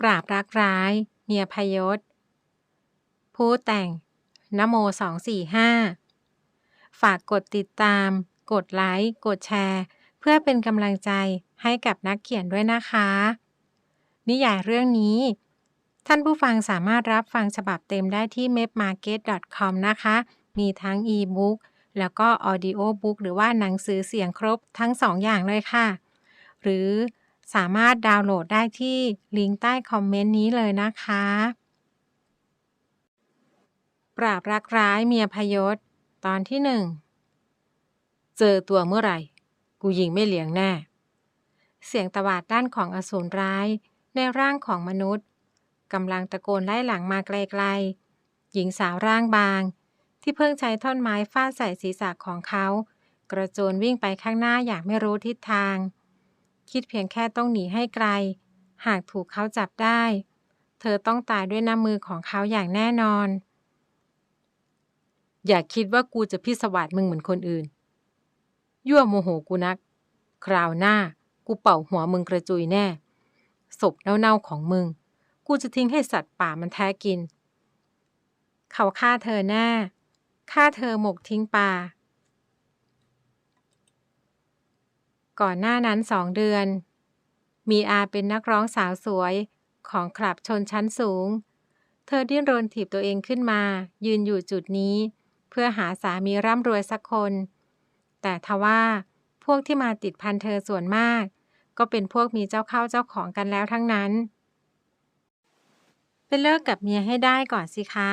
ปราบรักร้ายเมียพยศ ผู้แต่ง นโม245ฝากกดติดตาม กดไลค์ กดแชร์ เพื่อเป็นกำลังใจให้กับนักเขียนด้วยนะคะ นิยายเรื่องนี้ ท่านผู้ฟังสามารถรับฟังฉบับเต็มได้ที่ mapmarket.com นะคะ มีทั้ง e-book แล้วก็ audio book หรือว่าหนังสือเสียงครบทั้งสองอย่างเลยค่ะ หรือ สามารถดาวน์โหลดได้ที่ลิงก์ใต้คอมเมนต์นี้เลยนะคะ ปราบรักร้ายเมียพยศ ตอนที่หนึ่ง เจอตัวเมื่อไหร่ กูยิงไม่เลี้ยงแน่ เสียงตวาดด้านของอสูรร้ายในร่างของมนุษย์กำลังตะโกนไล่หลังมาไกลๆ หญิงสาวร่างบาง ที่เพิ่งใช้ท่อนไม้ฟาดใส่ศีรษะของเขา กระโจนวิ่งไปข้างหน้าอย่างไม่รู้ทิศทาง คิดเพียงแค่ต้องหนีให้ไกล หากถูกเขาจับได้ เธอต้องตายด้วยน้ำมือของเขาอย่างแน่นอน อย่าคิดว่ากูจะพิศวาสมึงเหมือนคนอื่น ยั่วโมโหกูนัก คราวหน้ากูเป่าหัวมึงกระจุยแน่ ศพเน่าๆของมึง กูจะทิ้งให้สัตว์ป่ามันแท้กิน เขาฆ่าเธอแน่ฆ่าเธอหมกทิ้งป่า ก่อนหน้านั้นสองเดือน มีอาเป็นนักร้องสาวสวยของคลับชนชั้นสูง เธอดิ้นรนถีบตัวเองขึ้นมา ยืนอยู่จุดนี้ เพื่อหาสามีร่ำรวยสักคน แต่ทว่าพวกที่มาติดพันเธอส่วนมาก ก็เป็นพวกมีเจ้าเข้าเจ้าของกันแล้วทั้งนั้นไปเลิกกับเมียให้ได้ก่อนสิคะ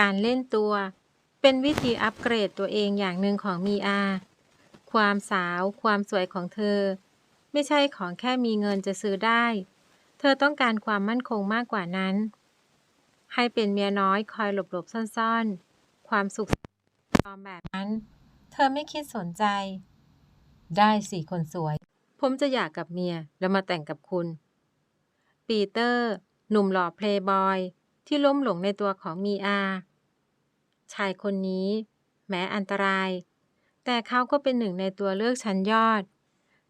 การเล่นตัว เป็นวิธีอัปเกรดตัวเองอย่างหนึ่งของมีอา ความสาว ความสวยของเธอ ไม่ใช่ของแค่มีเงินจะซื้อได้ เธอต้องการความมั่นคงมากกว่านั้น ให้เป็นเมียน้อยคอยหลบๆซ่อนๆ ความสุขปลอมแบบนั้น เธอไม่คิดสนใจ ได้สิคนสวย ผมจะอยากกับเมียแล้วมาแต่งกับคุณ ปีเตอร์ หนุ่มหล่อเพลย์บอย ที่ล้มหลงในตัวของมีอา ชายคนนี้ แม้อันตราย แต่เขาก็เป็นหนึ่งในตัวเลือกชั้นยอด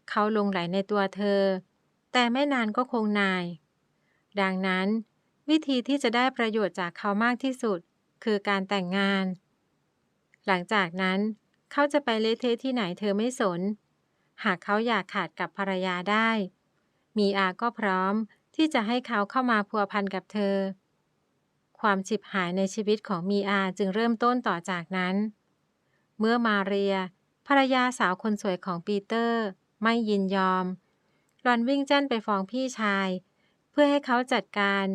เขาลงไหลในตัวเธอ แต่ไม่นานก็คงนาย ดังนั้น วิธีที่จะได้ประโยชน์จากเขามากที่สุด คือการแต่งงาน หลังจากนั้น เขาจะไปเลเทที่ไหนเธอไม่สน หากเขาอยากขาดกับภรรยาได้ มีอาก็พร้อมที่จะให้เขาเข้ามาพัวพันกับเธอ ความฉิบหายในชีวิตของมีอาจึงเริ่มต้นต่อจากนั้น เมื่อมาเรีย ภรรยาสาวคนสวยของปีเตอร์ ไม่ยินยอมหลอนวิ่งแจ้นไปฟ้องพี่ชาย เพื่อให้เขาจัดการ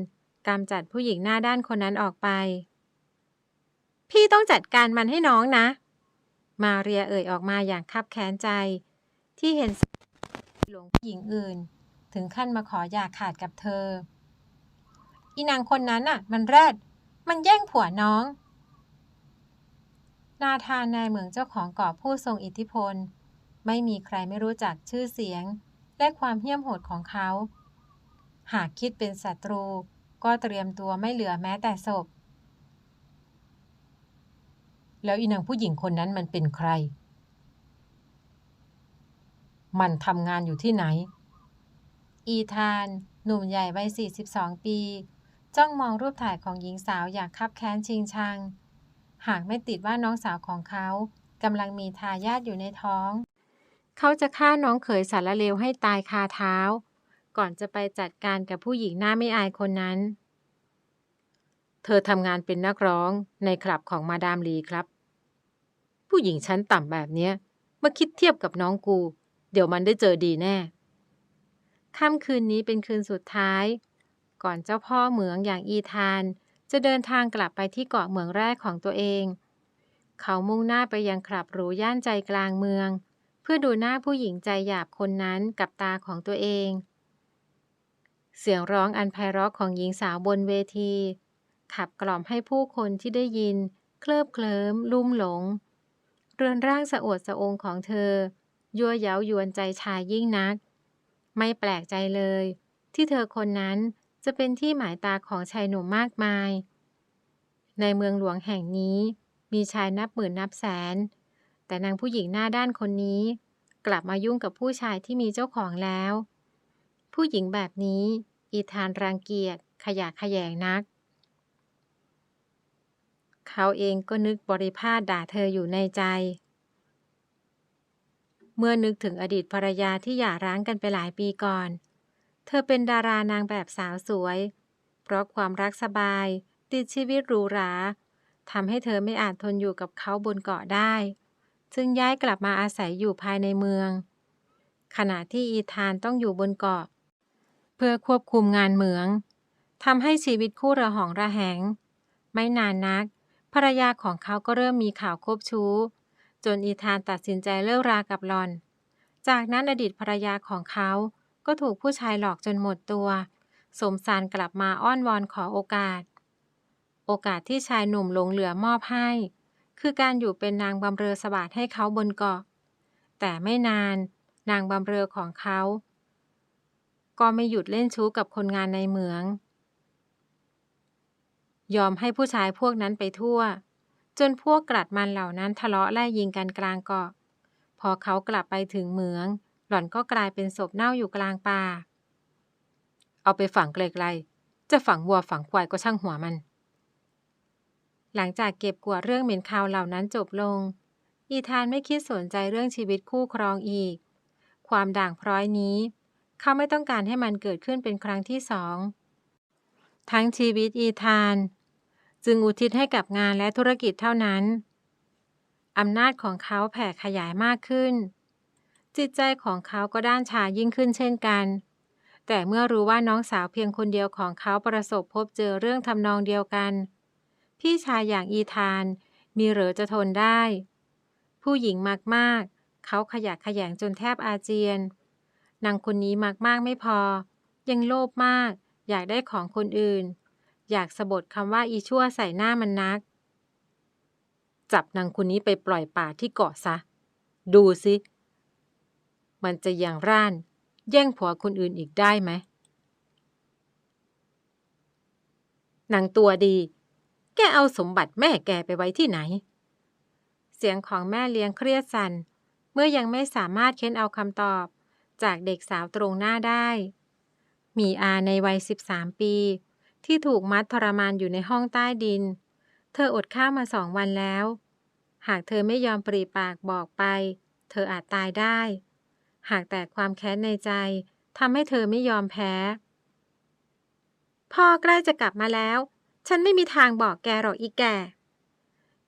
กำจัดผู้หญิงหน้าด้านคนนั้นออกไป พี่ต้องจัดการมันให้น้องนะ มาเรียเอ่ยออกมาอย่างคับแค้นใจ ที่เห็นหลงผู้หญิงอื่น ถึงขั้นมาขออย่าขาดกับเธอ อีนางคนนั้นน่ะ มันแรดมันแย่งผัวน้อง นาธานนายเหมืองเจ้าของเกาะผู้ทรงอิทธิพล ไม่มีใครไม่รู้จักชื่อเสียง และความเหี้ยมโหดของเขา หากคิดเป็นศัตรู ก็เตรียมตัวไม่เหลือแม้แต่ศพ แล้วอีนางผู้หญิงคนนั้นมันเป็นใคร มันทำงานอยู่ที่ไหน อีธาน หนุ่มใหญ่วัย 42 ปี จ้องมองรูปถ่ายของหญิงสาวอย่างคับแค้นชิงชัง หากไม่ติดว่าน้องสาวของเขากำลังมีทายาทอยู่ในท้อง เขาจะฆ่าน้องเขยสารเลวให้ตายคาเท้า ก่อนจะไปจัดการกับผู้หญิงหน้าไม่อายคนนั้น เธอทำงานเป็นนักร้องในคลับของมาดามลีครับ ผู้หญิงชั้นต่ำแบบเนี้ยมาคิดเทียบกับน้องกู เดี๋ยวมันได้เจอดีแน่ ค่ำคืนนี้เป็นคืนสุดท้าย ก่อนเจ้าพ่อเหมืองอย่างอีธาน จะเดินทางกลับไปที่เกาะเหมืองแรกของตัวเอง เขามุ่งหน้าไปยังคลับหรูย่านใจกลางเมือง เพื่อดูหน้าผู้หญิงใจหยาบคนนั้นกับตาของตัวเอง เสียงร้องอันไพเราะของหญิงสาวบนเวที ขับกล่อมให้ผู้คนที่ได้ยิน เคลิบเคลิ้มลุ่มหลง เรือนร่างสะอวดสะองของเธอ ยั่วเย้ายวนใจชายยิ่งนัก ไม่แปลกใจเลย ที่เธอคนนั้น จะเป็นที่หมายตาของชายหนุ่มมากมาย ในเมืองหลวงแห่งนี้มีชายนับหมื่นนับแสน แต่นางผู้หญิงหน้าด้านคนนี้ กลับมายุ่งกับผู้ชายที่มีเจ้าของแล้ว ผู้หญิงแบบนี้ อีธานรังเกียจขยะขยงนัก เขาเองก็นึกบริพาทด่าเธออยู่ในใจ เมื่อนึกถึงอดีตภรรยาที่หย่าร้างกันไปหลายปีก่อน เธอเป็นดารานางแบบสาวสวย เพราะความรักสบาย ติดชีวิตหรูหราทำให้เธอไม่อาจทนอยู่กับเขาบนเกาะได้ จึงย้ายกลับมาอาศัยอยู่ภายในเมือง ขณะที่อีธานต้องอยู่บนเกาะ เพื่อควบคุมงานเหมืองทำให้ชีวิตคู่ระหองระแหง ไม่นานนัก ภรรยาของเขาก็เริ่มมีข่าวคบชู้ จนอีธานตัดสินใจเลิกรากับหลอน จากนั้นอดีตภรรยาของเขา ก็ถูกผู้ชายหลอกจนหมดตัว สมสารกลับมาอ้อนวอนขอโอกาส โอกาสที่ชายหนุ่มหลงเหลือมอบให้ คือการอยู่เป็นนางบำเรอสบาดให้เขาบนเกาะ แต่ไม่นาน นางบำเรอของเขา ก็ไม่หยุดเล่นชู้กับคนงานในเหมือง ยอมให้ผู้ชายพวกนั้นไปทั่ว จนพวกกลัดมันเหล่านั้นทะเลาะไล่ยิงกันกลางเกาะ พอเขากลับไปถึงเหมือง หล่อนก็กลายเป็นศพเน่าอยู่กลางป่า เอาไปฝังไกลๆ จะฝังวัวฝังควายก็ช่างหัวมัน หลังจากเก็บกวาดเรื่องเหม็นคาวเหล่านั้นจบลง อีธานไม่คิดสนใจเรื่องชีวิตคู่ครองอีก ความด่างพร้อยนี้ เขาไม่ต้องการให้มันเกิดขึ้นเป็นครั้งที่สอง ทั้งชีวิตอีธาน จึงอุทิศให้กับงานและธุรกิจเท่านั้นอำนาจของเขาแผ่ขยายมากขึ้น จิตใจของเขาก็ด้านชายิ่งขึ้นเช่นกัน แต่เมื่อรู้ว่าน้องสาวเพียงคนเดียวของเขาประสบพบเจอเรื่องทำนองเดียวกัน พี่ชายอย่างอีธาน มีเหรือจะทนได้ ผู้หญิงมากๆ เขาขยักขยงจนแทบอาเจียนนางคนนี้มากๆไม่พอ ยังโลภมาก อยากได้ของคนอื่น อยากสะบดคำว่าอีชั่วใส่หน้ามันนัก จับนางคนนี้ไปปล่อยป่าที่เกาะซะ ดูสิ มันจะยังร่าน แย่งผัวคนอื่นอีกได้ไหม นางตัวดี แกเอาสมบัติแม่แกไปไว้ที่ไหน เสียงของแม่เลี้ยงเครียดสั่น เมื่อยังไม่สามารถเค้นเอาคำตอบ จากเด็กสาวตรงหน้าได้ มีอาในวัย 13 ปี ที่ถูกมัดทรมานอยู่ในห้องใต้ดิน เธออดข้าวมาสองวันแล้ว หากเธอไม่ยอมปรีปากบอกไป เธออาจตายได้ หากแต่ความแค้นในใจทำให้เธอไม่ยอมแพ้ พ่อใกล้จะกลับมาแล้ว ฉันไม่มีทางบอกแกหรอกอีแก่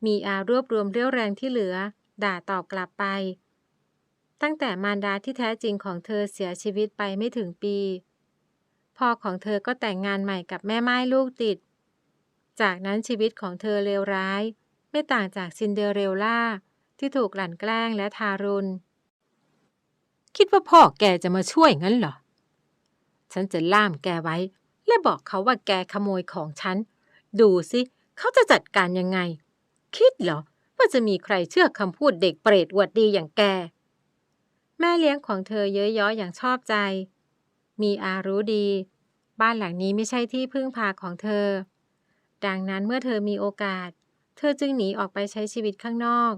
มีอารวบรวมเรี่ยวแรงที่เหลือ ด่าตอบกลับไป ตั้งแต่มารดาที่แท้จริงของเธอเสียชีวิตไปไม่ถึงปี พ่อของเธอก็แต่งงานใหม่กับแม่ไม้ลูกติด จากนั้นชีวิตของเธอเลวร้าย ไม่ต่างจากซินเดอเรลล่าที่ถูกหลั่นแกล้งและทารุณ คิดว่าพ่อแกจะมาช่วยงั้นเหรอ ฉันจะล่ามแกไว้ และบอกเขาว่าแกขโมยของฉัน ดูสิเขาจะจัดการยังไง คิดเหรอ ว่าจะมีใครเชื่อคำพูดเด็กเปรตวดดีอย่างแก แม่เลี้ยงของเธอเย้ยย้ออย่างชอบใจ มีอารู้ดี บ้านหลังนี้ไม่ใช่ที่พึ่งพาของเธอ ดังนั้นเมื่อเธอมีโอกาส เธอจึงหนีออกไปใช้ชีวิตข้างนอก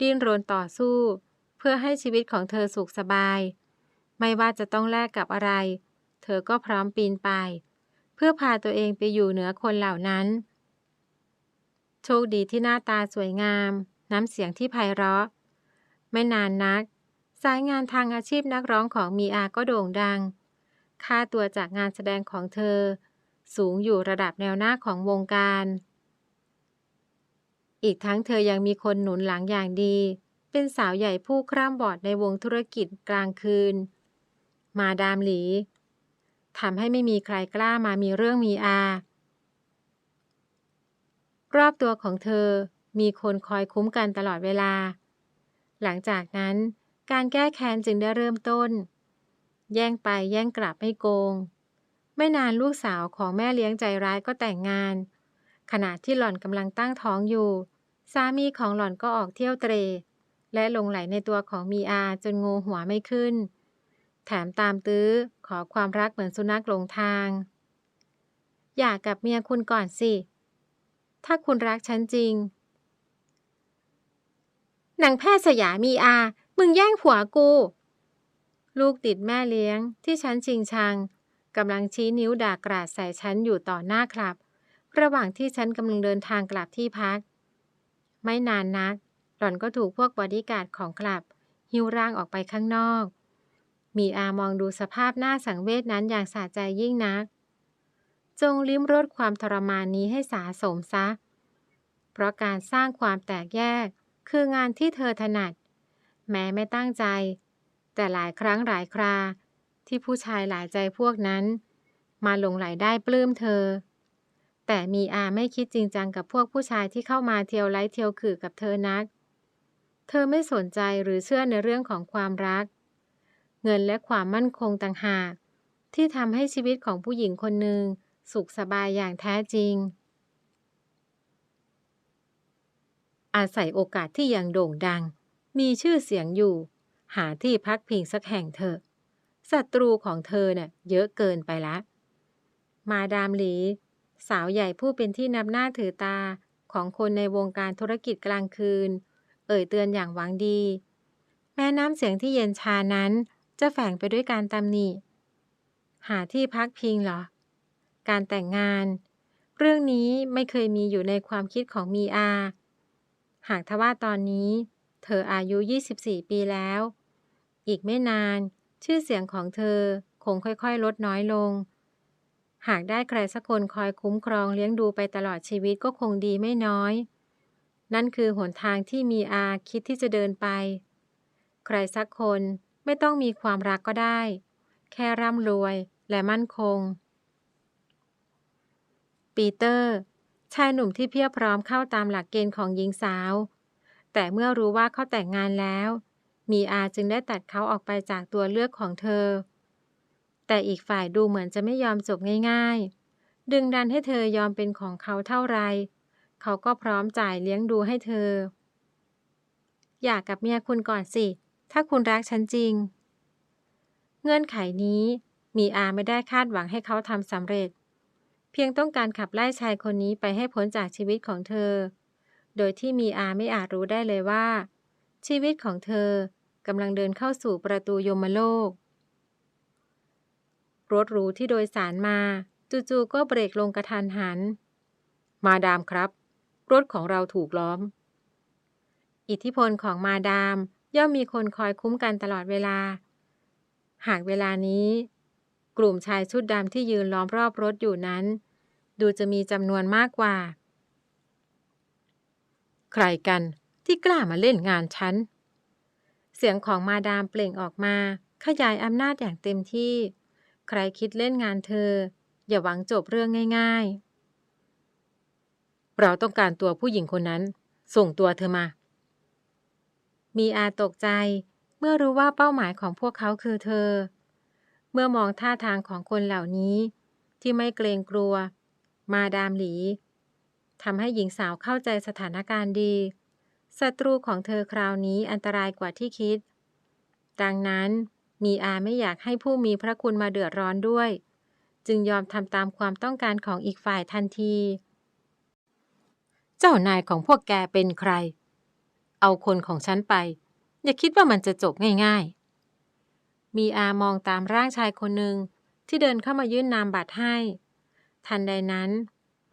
ดิ้นรนต่อสู้ พื่อให้ชีวิตของเธอสุขสบาย ไม่ว่าจะต้องแลกกับอะไร เธอก็พร้อมปีนไปเพื่อพาตัวเองไปอยู่เหนือคนเหล่านั้น โชคดีที่หน้าตาสวยงาม น้ำเสียงที่ไพเราะ ไม่นานนัก สายงานทางอาชีพนักร้องของมีอาก็โด่งดัง ค่าตัวจากงานแสดงของเธอ สูงอยู่ระดับแนวหน้าของวงการ อีกทั้งเธอยังมีคนหนุนหลังอย่างดี เป็นสาวใหญ่ผู้คร่ำบอดในวงธุรกิจกลางคืน มาดามหลีทำให้ไม่มีใครกล้ามามีเรื่องมีอา รอบตัวของเธอมีคนคอยคุ้มกันตลอดเวลา หลังจากนั้นการแก้แค้นจึงได้เริ่มต้น แย่งไปแย่งกลับไม่โกง ไม่นานลูกสาวของแม่เลี้ยงใจร้ายก็แต่งงาน ขณะที่หล่อนกำลังตั้งท้องอยู่ สามีของหล่อนก็ออกเที่ยวเตร และหลงไหลในตัวของมีอาจนงูหัวไม่ขึ้น แถมตามตื้อขอความรักเหมือนสุนัขหลงทาง อยากกับเมียคุณก่อนสิ ถ้าคุณรักฉันจริงนางแพทย์สยามีอา มึงแย่งผัวกู ลูกติดแม่เลี้ยงที่ฉันชิงชังกำลังชี้นิ้วด่ากราดใส่ฉันอยู่ต่อหน้าคลับ ระหว่างที่ฉันกำลังเดินทางกลับที่พัก ไม่นานนัก หล่อนก็ถูกพวกบอดี้การ์ดของคลับ หิ้วร่างออกไปข้างนอก มีอามองดูสภาพหน้าสังเวชนั้นอย่างสะใจยิ่งนัก จงลิ้มรสความทรมานนี้ให้สาสมซะ เพราะการสร้างความแตกแยกคืองานที่เธอถนัด แม้ไม่ตั้งใจ แต่หลายครั้งหลายครา ที่ผู้ชายหลายใจพวกนั้น มาหลงไหลได้ปลื้มเธอ แต่มีอาไม่คิดจริงจังกับพวกผู้ชายที่เข้ามาเที่ยวไล้เที่ยวขื่อกับเธอนัก เธอไม่สนใจหรือเชื่อในเรื่องของความรัก เงินและความมั่นคงต่างหาก ที่ทำให้ชีวิตของผู้หญิงคนหนึ่งสุขสบายอย่างแท้จริง อาศัยโอกาสที่ยังโด่งดัง มีชื่อเสียงอยู่ หาที่พักพิงสักแห่งเถอะศัตรูของเธอเน่ะเยอะเกินไปละ มาดามหลี สาวใหญ่ผู้เป็นที่นับหน้าถือตาของคนในวงการธุรกิจกลางคืน อ่ยเตือนอย่างหวังดี แม้น้ำเสียงที่เย็นชานั้น จะแฝงไปด้วยการตำหนิ หาที่พักพิงเหรอ การแต่งงาน เรื่องนี้ไม่เคยมีอยู่ในความคิดของมีอา หากทว่าตอนนี้ เธออายุ 24 ปีแล้ว อีกไม่นาน ชื่อเสียงของเธอคงค่อยๆ ลดน้อยลง หากได้ใครสักคนคอยคุ้มครองเลี้ยงดูไปตลอดชีวิตก็คงดีไม่น้อย นั่นคือหนทางที่มีอาคิดที่จะเดินไป ใครสักคนไม่ต้องมีความรักก็ได้ แค่ร่ำรวยและมั่นคง ปีเตอร์ ชายหนุ่มที่เพียบพร้อมเข้าตามหลักเกณฑ์ของหญิงสาว แต่เมื่อรู้ว่าเขาแต่งงานแล้ว มีอาจึงได้ตัดเขาออกไปจากตัวเลือกของเธอ แต่อีกฝ่ายดูเหมือนจะไม่ยอมจบง่าย ๆ ดึงดันให้เธอยอมเป็นของเขาเท่าไร เขาก็พร้อมจ่ายเลี้ยงดูให้เธอ อยากกับเมียคุณก่อนสิ ถ้าคุณรักฉันจริง เงื่อนไขนี้มีอาไม่ได้คาดหวังให้เขาทำสำเร็จ เพียงต้องการขับไล่ชายคนนี้ไปให้พ้นจากชีวิตของเธอ โดยที่มีอาไม่อาจรู้ได้เลยว่า ชีวิตของเธอกำลังเดินเข้าสู่ประตูยมโลก รถหรูที่โดยสารมา จู่ๆก็เบรกลงกระทันหัน มาดามครับ รถของเราถูกล้อม อิทธิพลของมาดาม ย่อมมีคนคอยคุ้มกันตลอดเวลา หากเวลานี้ กลุ่มชายชุดดำที่ยืนล้อมรอบรถอยู่นั้น ดูจะมีจำนวนมากกว่า ใครกันที่กล้ามาเล่นงานฉัน เสียงของมาดามเปล่งออกมา ขยายอำนาจอย่างเต็มที่ ใครคิดเล่นงานเธอ อย่าหวังจบเรื่องง่าย ๆ เราต้องการตัวผู้หญิงคนนั้น ส่งตัวเธอมา มีอาตกใจ เมื่อรู้ว่าเป้าหมายของพวกเขาคือเธอ เมื่อมองท่าทางของคนเหล่านี้ ที่ไม่เกรงกลัว มาดามหลีทำให้หญิงสาวเข้าใจสถานการณ์ดีศัตรูของเธอคราวนี้อันตรายกว่าที่คิด ดังนั้นมีอาไม่อยากให้ผู้มีพระคุณมาเดือดร้อนด้วย จึงยอมทำตามความต้องการของอีกฝ่ายทันที เจ้านายของพวกแกเป็นใคร เอาคนของฉันไป อย่าคิดว่ามันจะจบง่ายๆ มีอามองตามร่างชายคนหนึ่งที่เดินเข้ามายื่นนามบัตรให้ ทันใดนั้น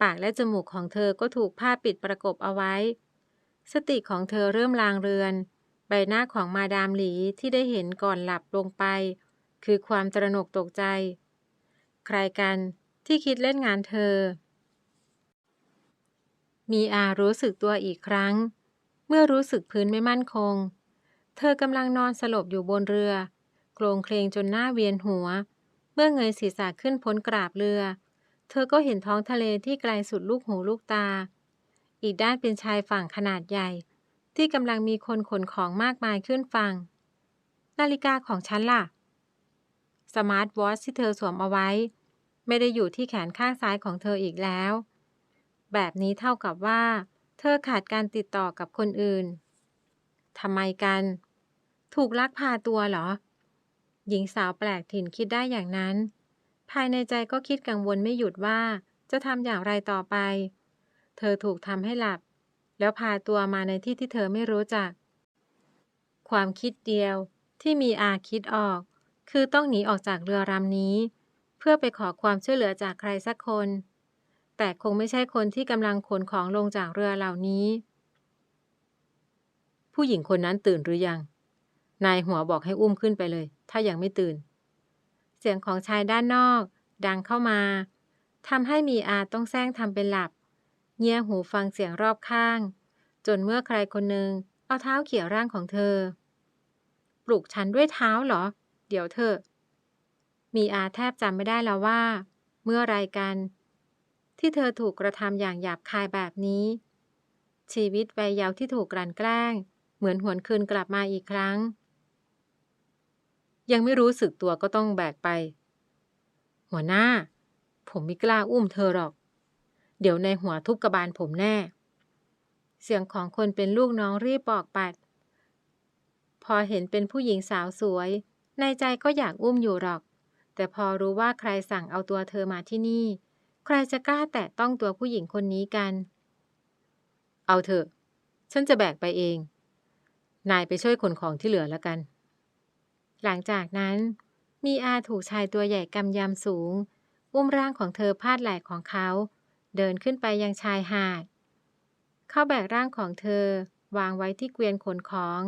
ปากและจมูกของเธอก็ถูกผ้าปิดประกบเอาไว้ สติของเธอเริ่มลางเรือน ใบหน้าของมาดามหลีที่ได้เห็นก่อนหลับลงไป คือความตระหนกตกใจ ใครกันที่คิดเล่นงานเธอ มีอารู้สึกตัวอีกครั้ง เมื่อรู้สึกพื้นไม่มั่นคง เธอกำลังนอนสลบอยู่บนเรือโครงเคลงจนหน้าเวียนหัว เมื่อเงยศีรษะขึ้นพ้นกราบเรือ เธอก็เห็นท้องทะเลที่ไกลสุดลูกหูลูกตา อีกด้านเป็นชายฝั่งขนาดใหญ่ ที่กำลังมีคนขนของมากมายขึ้นฝั่ง นาฬิกาของฉันล่ะ สมาร์ทวอทช์ที่เธอสวมเอาไว้ ไม่ได้อยู่ที่แขนข้างซ้ายของเธออีกแล้ว แบบนี้เท่ากับว่า เธอขาดการติดต่อกับคนอื่นทำไมกัน ถูกลักพาตัวเหรอ หญิงสาวแปลกถิ่นคิดได้อย่างนั้น ภายในใจก็คิดกังวลไม่หยุดว่าจะทำอย่างไรต่อไป เธอถูกทำให้หลับ แล้วพาตัวมาในที่ที่เธอไม่รู้จัก ความคิดเดียวที่มีอาคิดออก คือต้องหนีออกจากเรือลำนี้ เพื่อไปขอความช่วยเหลือจากใครสักคน แต่คงไม่ใช่คนที่กำลังขนของลงจากเรือเหล่านี้ ผู้หญิงคนนั้นตื่นหรือยัง นายหัวบอกให้อุ้มขึ้นไปเลย ถ้ายังไม่ตื่น เสียงของชายด้านนอก ดังเข้ามาทำให้มีอาต้องแซงทำเป็นหลับ เงี่ยหูฟังเสียงรอบข้าง จนเมื่อใครคนหนึ่งเอาเท้าเขี่ยร่างของเธอ ปลุกฉันด้วยเท้าเหรอ เดี๋ยวเธอ มีอาแทบจำไม่ได้แล้วว่า เมื่อไรกัน ที่เธอถูกกระทำอย่างหยาบคายแบบนี้ ชีวิตวัยเยาว์ที่ถูกกลั่นแกล้ง เหมือนหวนคืนกลับมาอีกครั้ง ยังไม่รู้สึกตัวก็ต้องแบกไป หัวหน้า ผมไม่กล้าอุ้มเธอหรอก เดี๋ยวในหัวทุบกระบาลผมแน่ เสียงของคนเป็นลูกน้องรีบบอกปัด พอเห็นเป็นผู้หญิงสาวสวย ในใจก็อยากอุ้มอยู่หรอก แต่พอรู้ว่าใครสั่งเอาตัวเธอมาที่นี่ รจะกล้าแตะต้องตัวผู้หญิงคนนี้กัน เอาเถอะ ฉันจะแบกไปเอง นายไปช่วยขนของที่เหลือแล้วกัน หลังจากนั้น มีอาถูกชายตัวใหญ่กำยำสูง อุ้มร่างของเธอพาดไหล่ของเขา เดินขึ้นไปยังชายหาด เขาแบกร่างของเธอวางไว้ที่เกวียนขนของ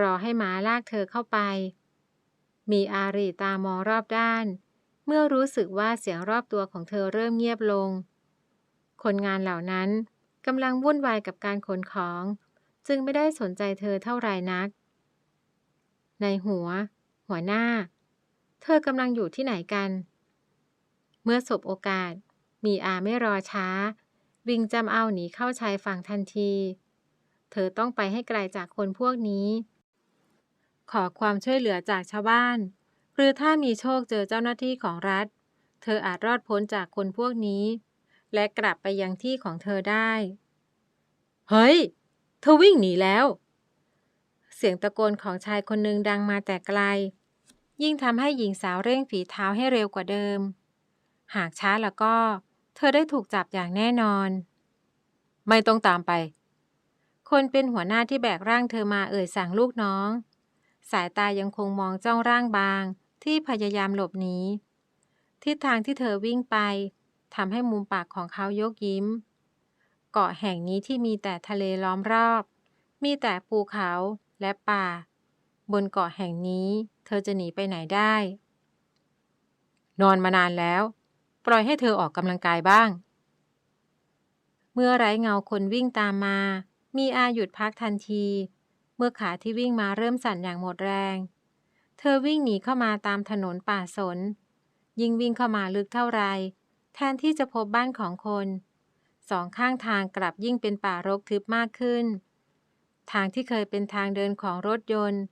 รอให้ม้าลากเธอเข้าไป มีอารีตามองรอบด้าน เมื่อรู้สึกว่าเสียงรอบตัวของเธอเริ่มเงียบลง คนงานเหล่านั้นกำลังวุ่นวายกับการขนของ จึงไม่ได้สนใจเธอเท่าไหร่นัก ในหัว หัวหน้า เธอกำลังอยู่ที่ไหนกัน เมื่อสบโอกาส มีอาไม่รอช้า วิ่งจำเอาหนีเข้าชายฝั่งทันที เธอต้องไปให้ไกลจากคนพวกนี้ ขอความช่วยเหลือจากชาวบ้าน หรือถ้ามีโชคเจอเจ้าหน้าที่ของรัฐ เธออาจรอดพ้นจากคนพวกนี้ และกลับไปยังที่ของเธอได้ เฮ้ย เธอวิ่งหนีแล้ว เสียงตะโกนของชายคนหนึ่งดังมาแต่ไกล ยิ่งทำให้หญิงสาวเร่งฝีเท้าให้เร็วกว่าเดิม หากช้าแล้วก็ เธอได้ถูกจับอย่างแน่นอน ไม่ต้องตามไป คนเป็นหัวหน้าที่แบกร่างเธอมาเอ่ยสั่งลูกน้องสายตายังคงมองจ้องร่างบาง ที่พยายามหลบหนีทิศทางที่เธอวิ่งไปทำให้มุมปากของเขายกยิ้ม เกาะแห่งนี้ที่มีแต่ทะเลล้อมรอบ มีแต่ภูเขาและป่า บนเกาะแห่งนี้เธอจะหนีไปไหนได้ นอนมานานแล้ว ปล่อยให้เธอออกกำลังกายบ้าง เมื่อไร้เงาคนวิ่งตามมา มีอาหยุดพักทันที เมื่อขาที่วิ่งมาเริ่มสั่นอย่างหมดแรง เธอวิ่งหนีเข้ามาตามถนนป่าสน ยิ่งวิ่งเข้ามาลึกเท่าไร แทนที่จะพบบ้านของคน สองข้างทางกลับยิ่งเป็นป่ารกทึบมากขึ้น ทางที่เคยเป็นทางเดินของรถยนต์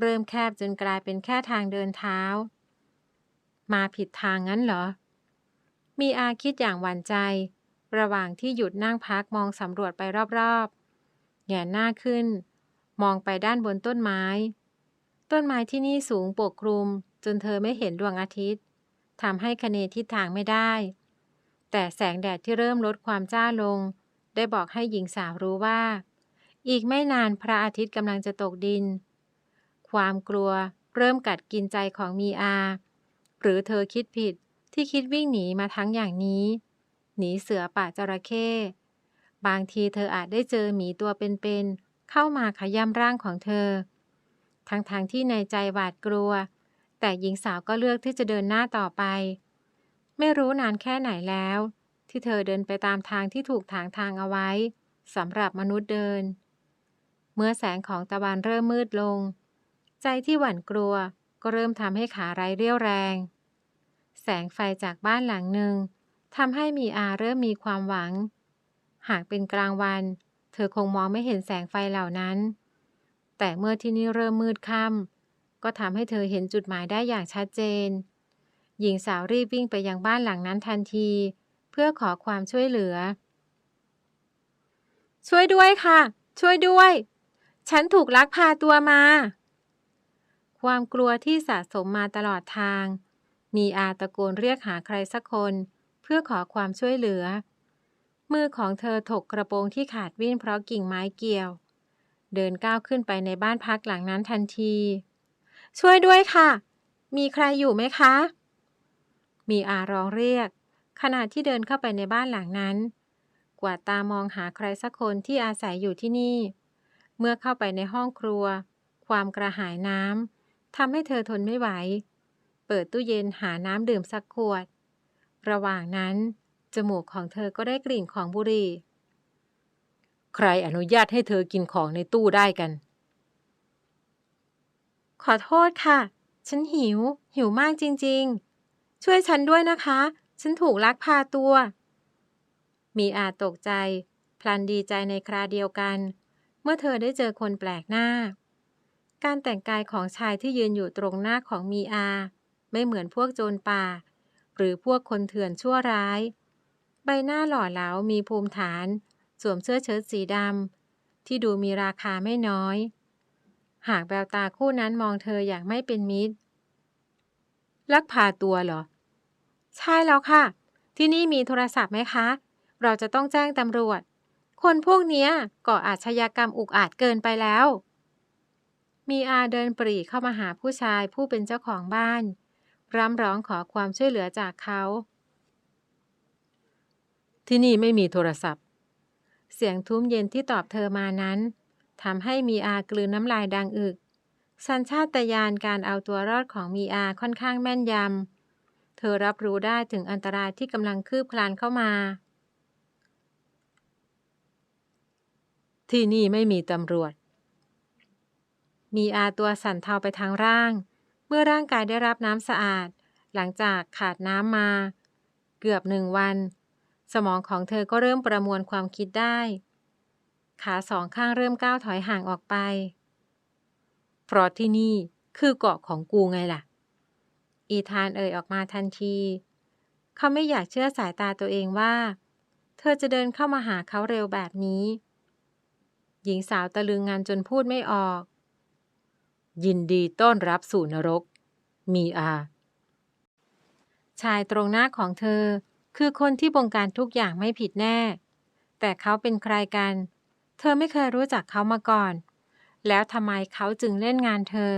เริ่มแคบจนกลายเป็นแค่ทางเดินเท้า มาผิดทางงั้นเหรอ มีอาคิดอย่างหวั่นใจ ระหว่างที่หยุดนั่งพักมองสำรวจไปรอบๆแงหน้าขึ้น มองไปด้านบนต้นไม้ ต้นไม้ที่นี่สูงปกคลุม จนเธอไม่เห็นดวงอาทิตย์ทำให้คเนทิศทางไม่ได้ แต่แสงแดดที่เริ่มลดความจ้าลง ได้บอกให้หญิงสาวรู้ว่า อีกไม่นานพระอาทิตย์กำลังจะตกดิน ความกลัวเริ่มกัดกินใจของมีอา หรือเธอคิดผิดที่คิดวิ่งหนีมาทั้งอย่างนี้ หนีเสือป่าจระเข้บางทีเธออาจได้เจอหมีตัวเป็นๆเข้ามาขย้ำร่างของเธอ ทั้งๆทที่ในใจหวาดกลัว แต่หญิงสาวก็เลือกที่จะเดินหน้าต่อไป ไม่รู้นานแค่ไหนแล้ว ที่เธอเดินไปตามทางที่ถูกถางทางเอาไว้สำหรับมนุษย์เดิน เมื่อแสงของตะวันเริ่มมืดลง ใจที่หวั่นกลัวก็เริ่มทำให้ขาไร้เรี่ยวแรง แสงไฟจากบ้านหลังหนึ่งทำให้มีอาเริ่มมีความหวัง หากเป็นกลางวัน เธอคงมองไม่เห็นแสงไฟเหล่านั้น แต่เมื่อที่นี่เริ่มมืดค่ำก็ทำให้เธอเห็นจุดหมายได้อย่างชัดเจน หญิงสาวรีบวิ่งไปยังบ้านหลังนั้นทันที เพื่อขอความช่วยเหลือ ช่วยด้วยค่ะ ช่วยด้วย ฉันถูกลักพาตัวมา ความกลัวที่สะสมมาตลอดทาง มีอาตะโกนเรียกหาใครสักคน เพื่อขอความช่วยเหลือ มือของเธอถกกระโปรงที่ขาดวิ่นเพราะกิ่งไม้เกี่ยว เดินก้าวขึ้นไปในบ้านพักหลังนั้นทันที ช่วยด้วยค่ะ มีใครอยู่ไหมคะ มีอาร้องเรียก ขณะที่เดินเข้าไปในบ้านหลังนั้น กวาดตามองหาใครสักคนที่อาศัยอยู่ที่นี่ เมื่อเข้าไปในห้องครัว ความกระหายน้ำทำให้เธอทนไม่ไหว เปิดตู้เย็นหาน้ำดื่มสักขวด ระหว่างนั้น จมูกของเธอก็ได้กลิ่นของบุหรี่ ใครอนุญาตให้เธอกินของในตู้ได้กัน ขอโทษค่ะ ฉันหิว หิวมากจริงๆ ช่วยฉันด้วยนะคะ ฉันถูกลักพาตัว มีอาตกใจ พลันดีใจในคราเดียวกัน เมื่อเธอได้เจอคนแปลกหน้า การแต่งกายของชายที่ยืนอยู่ตรงหน้าของมีอา ไม่เหมือนพวกโจรป่า หรือพวกคนเถื่อนชั่วร้าย ใบหน้าหล่อเหลามีภูมิฐาน สวมเสื้อเชิ้ตสีดำที่ดูมีราคาไม่น้อย หากแววตาคู่นั้นมองเธออย่างไม่เป็นมิตร ลักพาตัวเหรอ ใช่แล้วค่ะ ที่นี่มีโทรศัพท์ไหมคะ เราจะต้องแจ้งตำรวจ คนพวกนี้ก่ออาชญากรรมอุกอาจเกินไปแล้ว มีอาเดินปรีเข้ามาหาผู้ชายผู้เป็นเจ้าของบ้านร่ำร้องขอความช่วยเหลือจากเขา ที่นี่ไม่มีโทรศัพท์ เสียงทุ้มเย็นที่ตอบเธอมานั้นทำให้มีอากลืนน้ำลายดังอึก สัญชาตญาณการเอาตัวรอดของมีอาค่อนข้างแม่นยำ เธอรับรู้ได้ถึงอันตรายที่กำลังคืบคลานเข้ามา ที่นี่ไม่มีตำรวจ มีอาตัวสั่นเทาไปทางร่าง เมื่อร่างกายได้รับน้ำสะอาด หลังจากขาดน้ำมา เกือบหนึ่งวัน สมองของเธอก็เริ่มประมวลความคิดได้ ขาสองข้างเริ่มก้าวถอยห่างออกไป เพราะที่นี่คือเกาะของกูไงล่ะ อีธานเอ่ยออกมาทันที เขาไม่อยากเชื่อสายตาตัวเองว่า เธอจะเดินเข้ามาหาเขาเร็วแบบนี้ หญิงสาวตะลึงงานจนพูดไม่ออก ยินดีต้อนรับสู่นรก มีอา ชายตรงหน้าของเธอ คือคนที่บงการทุกอย่างไม่ผิดแน่ แต่เขาเป็นใครกัน เธอไม่เคยรู้จักเขามาก่อน แล้วทำไมเขาจึงเล่นงานเธอ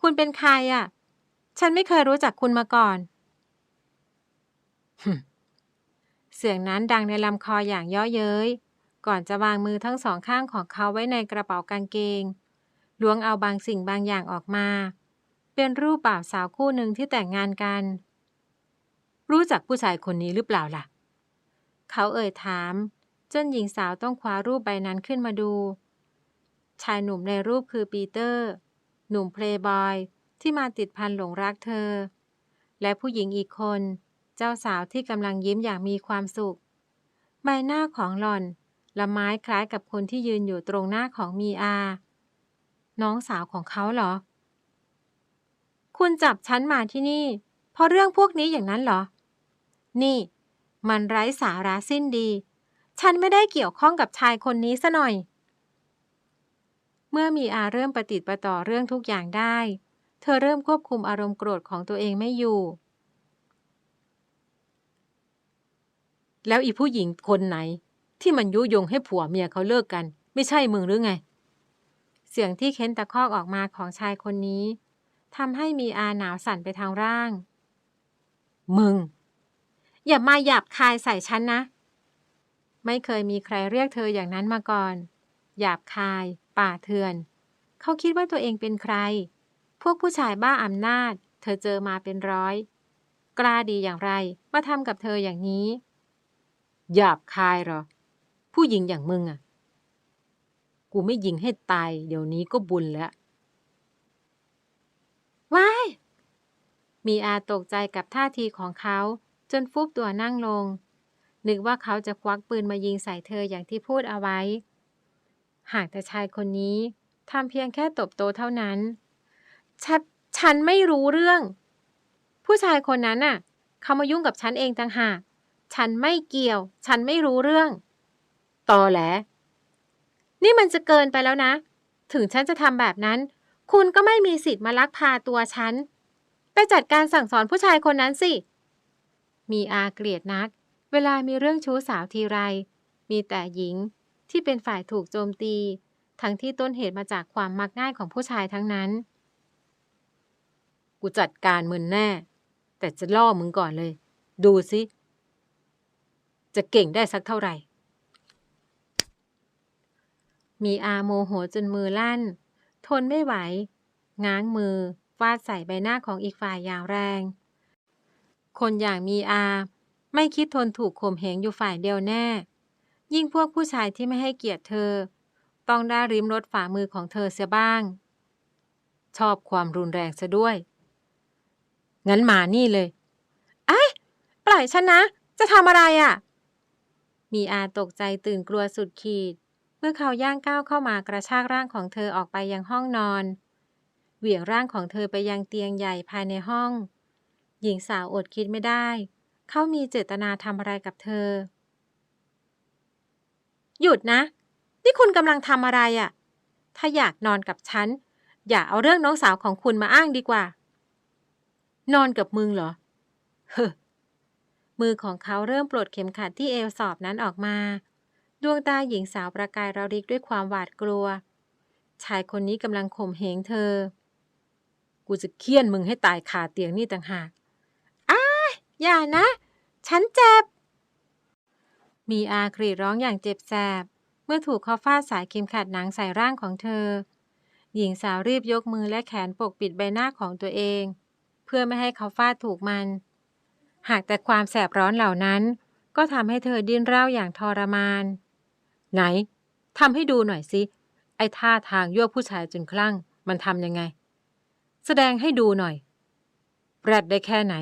คุณเป็นใครอะ่ะ ฉันไม่เคยรู้จักคุณมาก่อนเสียงนั้นดังในลำคออย่างย่อเย้ย ก่อนจะวางมือทั้งสองข้างของเขาไว้ในกระเป๋ากางเกง ล้วงเอาบางสิ่งบางอย่างออกมา เป็นรูปบ่าวสาวคู่หนึ่งที่แต่งงานกัน รู้จักผู้ชายคนนี้หรือเปล่าล่ะ เขาเอ่ยถาม จนหญิงสาวต้องคว้ารูปใบนั้นขึ้นมาดู ชายหนุ่มในรูปคือปีเตอร์ หนุ่มเพลย์บอยที่มาติดพันหลงรักเธอ และผู้หญิงอีกคน เจ้าสาวที่กำลังยิ้มอย่างมีความสุข ใบหน้าของหล่อนละไม้คล้ายกับคนที่ยืนอยู่ตรงหน้าของมีอา น้องสาวของเขาเหรอ คุณจับฉันมาที่นี่ เพราะเรื่องพวกนี้อย่างนั้นเหรอ นี่ มันไร้สาระสิ้นดี ฉันไม่ได้เกี่ยวข้องกับชายคนนี้ซะหน่อย เมื่อมีอาเริ่มประติดประต่อเรื่องทุกอย่างได้ เธอเริ่มควบคุมอารมณ์โกรธของตัวเองไม่อยู่ แล้วอีผู้หญิงคนไหน ที่มันยุยงให้ผัวเมียเขาเลิกกัน ไม่ใช่มึงหรือไง เสียงที่เค้นตะคอกออกมาของชายคนนี้ทำให้มีอาหนาวสั่นไปทางร่าง มึง อย่ามาหยาบคายใส่ฉันนะ ไม่เคยมีใครเรียกเธออย่างนั้นมาก่อน หยาบคาย ป่าเถื่อน เขาคิดว่าตัวเองเป็นใคร พวกผู้ชายบ้าอำนาจ เธอเจอมาเป็นร้อย กล้าดีอย่างไร มาทำกับเธออย่างนี้ หยาบคายเหรอ ผู้หญิงอย่างมึงอะกูไม่ยิงให้ตาย เดี๋ยวนี้ก็บุญแล้วว้าย มีอาตกใจกับท่าทีของเขา จนฟุบตัวนั่งลง นึกว่าเขาจะควักปืนมายิงใส่เธออย่างที่พูดเอาไว้ หากแต่ชายคนนี้ทำเพียงแค่ตบโตเท่านั้นฉันฉันไม่รู้เรื่อง ผู้ชายคนนั้นน่ะ เขามายุ่งกับฉันเองต่างหาก ฉันไม่เกี่ยว ฉันไม่รู้เรื่อง ตอแหล นี่มันจะเกินไปแล้วนะ ถึงฉันจะทำแบบนั้น คุณก็ไม่มีสิทธิ์มาลักพาตัวฉัน ไปจัดการสั่งสอนผู้ชายคนนั้นสิ มีอาเกลียดนัก เวลามีเรื่องชู้สาวทีไร มีแต่หญิงที่เป็นฝ่ายถูกโจมตี ทั้งที่ต้นเหตุมาจากความมักง่ายของผู้ชายทั้งนั้น กูจัดการมึนแน่ แต่จะล่อมึงก่อนเลย ดูสิ จะเก่งได้สักเท่าไหร่ มีอาโมโหจนมือลั่น ทนไม่ไหว ง้างมือฟาดใส่ใบหน้าของอีกฝ่ายอย่างแรง คนอย่างมีอา ไม่คิดทนถูกข่มเหงอยู่ฝ่ายเดียวแน่ ยิ่งพวกผู้ชายที่ไม่ให้เกียรติเธอ ต้องได้ริมรถฝ่ามือของเธอเสียบ้าง ชอบความรุนแรงซะด้วย งั้นมานี่เลยไอ้ปล่อยฉันนะ จะทำอะไรอะ่ะ มีอาตกใจตื่นกลัวสุดขีด เมื่อเขาย่างก้าวเข้ามากระชากร่างของเธอออกไปยังห้องนอน เหวี่ยงร่างของเธอไปยังเตียงใหญ่ภายในห้อง หญิงสาวอดคิดไม่ได้ เขามีเจตนาทำอะไรกับเธอ หยุดนะ นี่คุณกำลังทำอะไรอะ่ะ ถ้าอยากนอนกับฉัน อย่าเอาเรื่องน้องสาวของคุณมาอ้างดีกว่า นอนกับมึงเหรอ เฮ้อมือของเขาเริ่มปลดเข็มขัดที่เอวสอบนั้นออกมา ดวงตาหญิงสาวประกายระริกด้วยความหวาดกลัว ชายคนนี้กำลังข่มเหงเธอ กูจะเคี่ยนมึงให้ตายคาเตียงนี่ต่างหาก อย่านะ ฉันเจ็บ มีอากรีดร้องอย่างเจ็บแสบ เมื่อถูกเขาฟาดสายเข็มขัดหนังใส่ร่างของเธอ หญิงสาวรีบยกมือและแขนปกปิดใบหน้าของตัวเอง เพื่อไม่ให้เขาฟาดถูกมัน หากแต่ความแสบร้อนเหล่านั้น ก็ทำให้เธอดิ้นเร่าอย่างทรมาน ไหนทำให้ดูหน่อยสิ ไอ้ท่าทางยั่วผู้ชายจนคลั่ง มันทำยังไง แสดงให้ดูหน่อยแรดได้แค่ไหน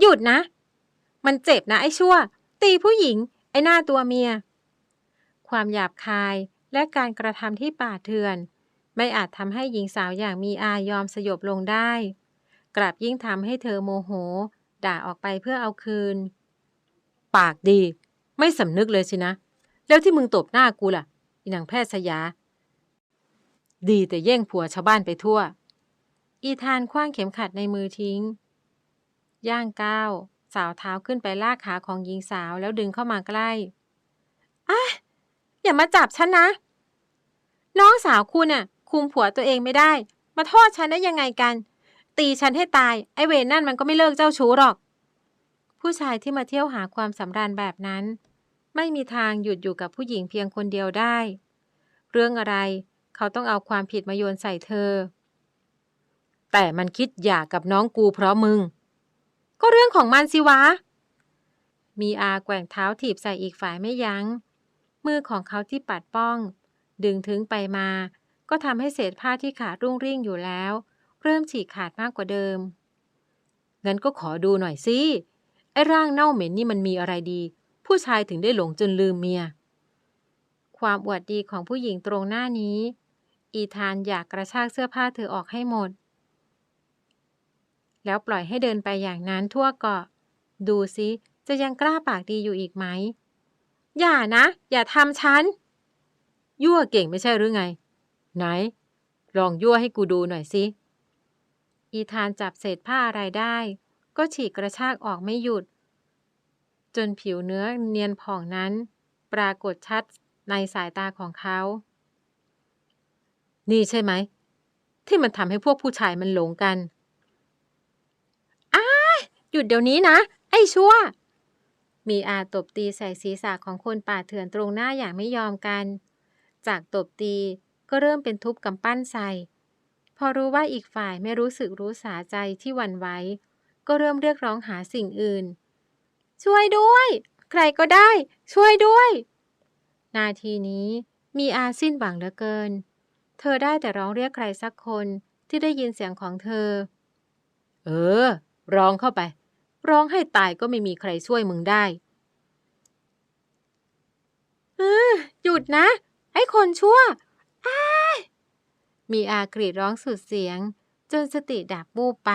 หยุดนะ มันเจ็บนะไอ้ชั่ว ตีผู้หญิง ไอ้หน้าตัวเมีย ความหยาบคายและการกระทำที่ป่าเถื่อน ไม่อาจทำให้หญิงสาวอย่างมีอายอมสยบลงได้ กลับยิ่งทำให้เธอโมโห ด่าออกไปเพื่อเอาคืน ปากดี ไม่สำนึกเลยสินะ แล้วที่มึงตบหน้ากูล่ะอีนางแพทย์สยา ดีแต่แย่งผัวชาวบ้านไปทั่ว อีธานคว้างเข็มขัดในมือทิ้ง ย่างก้าวสาวเท้าขึ้นไปลากขาของหญิงสาวแล้วดึงเข้ามาใกล้อะอย่ามาจับฉันนะ น้องสาวคุณน่ะ คุมผัวตัวเองไม่ได้ มาโทษฉันได้ยังไงกัน ตีฉันให้ตาย ไอเวรนั่นมันก็ไม่เลิกเจ้าชู้หรอก ผู้ชายที่มาเที่ยวหาความสำราญแบบนั้น ไม่มีทางหยุดอยู่กับผู้หญิงเพียงคนเดียวได้ เรื่องอะไรเขาต้องเอาความผิดมาโยนใส่เธอ แต่มันคิดหย่ากับน้องกูเพราะมึง ก็เรื่องของมันสิวะ มีอาแกว่งเท้าถีบใส่อีกฝ่ายไม่ยัง้ง มือของเขาที่ปัดป้อง ดึงถึงไปมา ก็ทำให้เศษผ้าที่ขาดรุ่งริ่งอยู่แล้ว เริ่มฉีกขาดมากกว่าเดิม งั้นก็ขอดูหน่อยสิ ไอ้ร่างเน่าเหม็นนี่มันมีอะไรดี ผู้ชายถึงได้หลงจนลืมเมีย ความอวดดีของผู้หญิงตรงหน้านี้ อีธานอยากกระชากเสื้อผ้าเธอออกให้หมด แล้วปล่อยให้เดินไปอย่างนั้นทั่วเกาะ ดูสิจะยังกล้าปากดีอยู่อีกไหม อย่านะ อย่าทำฉัน ยั่วเก่งไม่ใช่หรือไง ไหน ลองยั่วให้กูดูหน่อยสิอีธานจับเศษผ้าอะไรได้ ก็ฉีกกระชากออกไม่หยุด จนผิวเนื้อเนียนผ่องนั้น ปรากฏชัดในสายตาของเขา นี่ใช่ไหม ที่มันทำให้พวกผู้ชายมันหลงกัน หยุดเดี๋ยวนี้นะ ไอ้ชั่ว มีอาตบตีใส่ศีรษะของคนป่าเถื่อนตรงหน้าอย่างไม่ยอมกัน จากตบตีก็เริ่มเป็นทุบกำปั้นใส่ พอรู้ว่าอีกฝ่ายไม่รู้สึกรู้สาใจที่หวั่นไหวก็เริ่มเรียกร้องหาสิ่งอื่น ช่วยด้วย ใครก็ได้ ช่วยด้วย นาทีนี้มีอาสิ้นหวังเหลือเกิน เธอได้แต่ร้องเรียกใครสักคนที่ได้ยินเสียงของเธอ เออ ร้องเข้าไป ร้องให้ตายก็ไม่มีใครช่วยมึงได้เออหยุดนะ ไอ้คนชั่วยมีอากรีดร้องสุดเสียง จนสติดับบูบไป